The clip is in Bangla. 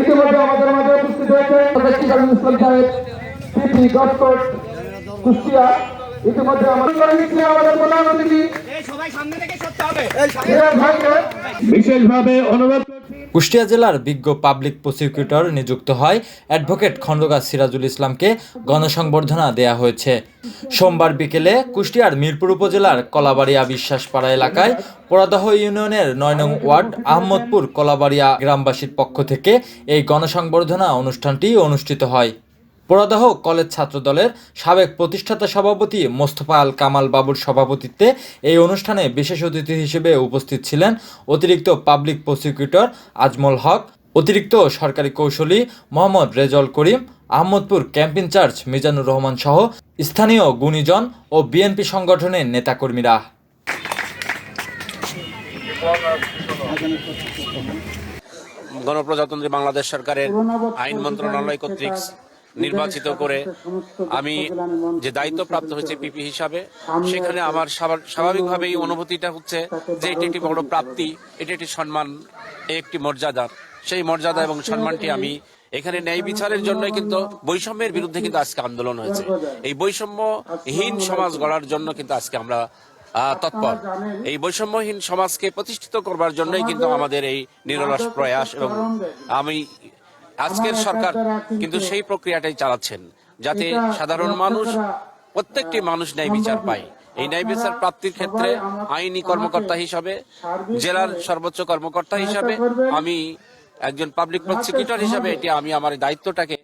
ইতিমধ্যে আমাদের মাঝে উপস্থিত হয়েছে ইসলাম সাহেব পিপি গসকোট কুষ্টিয়া। ইতিমধ্যে আমাদের করে আমাদের প্রধান অতিথি বিশেষভাবে অনুরোধ কুষ্টিয়া জেলার বিজ্ঞ পাবলিক প্রসিকিউটর নিযুক্ত হয় অ্যাডভোকেট খন্দকার সিরাজুল ইসলামকে গণসংবর্ধনা দেয়া হয়েছে। সোমবার বিকেলে কুষ্টিয়ার মিরপুর উপজেলার কলাবাড়িয়া বিশ্বাসপাড়া এলাকায় পোড়াদহ ইউনিয়নের নয় নং ওয়ার্ড আহমদপুর কলাবাড়িয়া গ্রামবাসীর পক্ষ থেকে এই গণসংবর্ধনা অনুষ্ঠানটি অনুষ্ঠিত হয়। পোড়াদহ কলেজ ছাত্রদলের সাবেক প্রতিষ্ঠাতা সভাপতি মোস্তফা আল কামাল বাবুর সভাপতিত্বে এই অনুষ্ঠানে বিশেষ অতিথি হিসেবে উপস্থিত ছিলেন অতিরিক্ত পাবলিক প্রসিকিউটর আজমল হক, অতিরিক্ত সরকারি কৌশলী মোহাম্মদ রেজল করিম, আহমদপুর ক্যাম্প ইনচার্জ মিজানুর রহমান সহ স্থানীয় গুণীজন ও বিএনপি সংগঠনের নেতাকর্মীরা। গণপ্রজাতন্ত্রী বাংলাদেশ সরকারের আইন মন্ত্রণালয় কর্তৃক নির্বাচিত করে আমি যে দায়িত্ব প্রাপ্ত হয়েছে পিপি হিসাবে, সেখানে আমার স্বাভা- স্বাভাবিকভাবেই অনুভূতিটা হচ্ছে যে এটি একটি বড় প্রাপ্তি, এটি একটি সম্মান একটি মর্যাদার। সেই মর্যাদা এবং সম্মানটি আমি এখানে ন্যায় বিচারের জন্যই কিন্তু, বৈষম্যের বিরুদ্ধে কিন্তু আজকে আন্দোলন হয়েছে। এই বৈষম্যহীন সমাজ গড়ার জন্য কিন্তু আজকে আমরা তৎপর। এই বৈষম্যহীন সমাজকে প্রতিষ্ঠিত করবার জন্যই কিন্তু আমাদের এই নিরলস প্রয়াস এবং আমি আজকের সরকার কিন্তু সেই প্রক্রিয়াটাই চালাচ্ছেন যাতে সাধারণ মানুষ প্রত্যেকটি মানুষ ন্যায় বিচার পায়। এই ন্যায় বিচার প্রাপ্তির ক্ষেত্রে আইনি কর্মকর্তা হিসাবে জেলার সর্বোচ্চ কর্মকর্তা হিসাবে আমি একজন পাবলিক প্রসিকিউটর হিসাবে এটি আমি আমার দায়িত্বটাকে